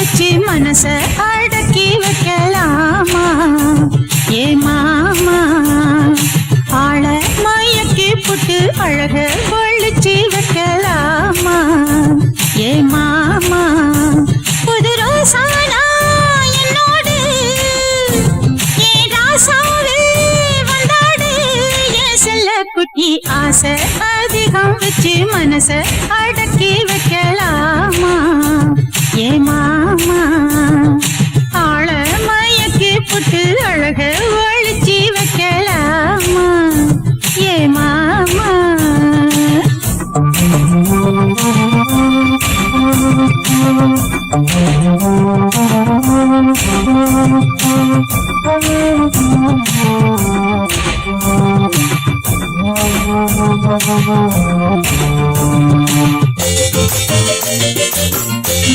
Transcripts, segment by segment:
வச்சு மனச அடக்கி வைக்கலாமா? ஏ மாமா ஆள மயக்கி புட்டு அழக ஒழிச்சு வைக்கலாமா? ஏ மாமா புது ரோசானா என்னோடு? ஏ ராசாவே வந்தாடு? ஏ செல்ல குட்டி ஆசை அதிகம் வச்சு மனச அடக்கி வைக்க ஏ மாமா ஆள மயக்கி புட்டு அழக ஒழிச்சி வைக்கலாமா ஏ மாமா Thank you.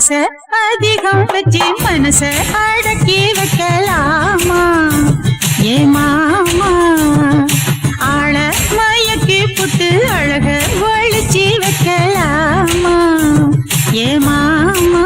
ஆசை அதிகம் வச்சு மனச அடக்கி வைக்கலாமா? ஏ மாமா ஆள மயக்கி புட்டு அழக ஒழிச்சு வைக்கலாமா? ஏ மாமா.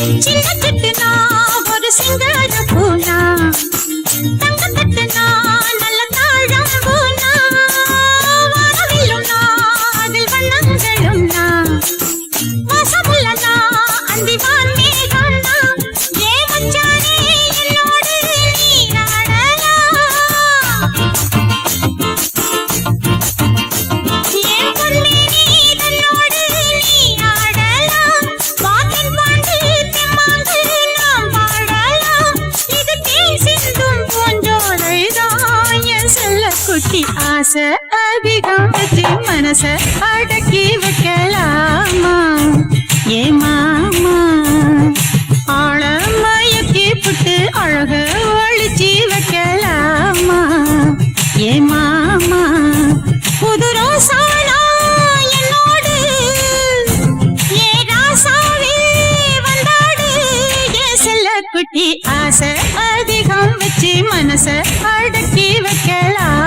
சின்ன கட்டுனா ஒரு சிங்கார பூனா தங்க செல்ல ஆசை அதிகம் வச்சு மனச அடக்கி வைக்கலாமா? ஏ மாமா ஆழ மயக்கி புட்டு அழக ஒழிச்சு வைக்கலாமா? ஏ மாமா புது ரோசானா என்னோடு? ஏ ராசாவே வந்தாடு? ஏ செல்ல குட்டி ஆசை அதிகம் வச்சு மனச அடக்கி வைக்கலாம்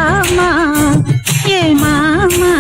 మామా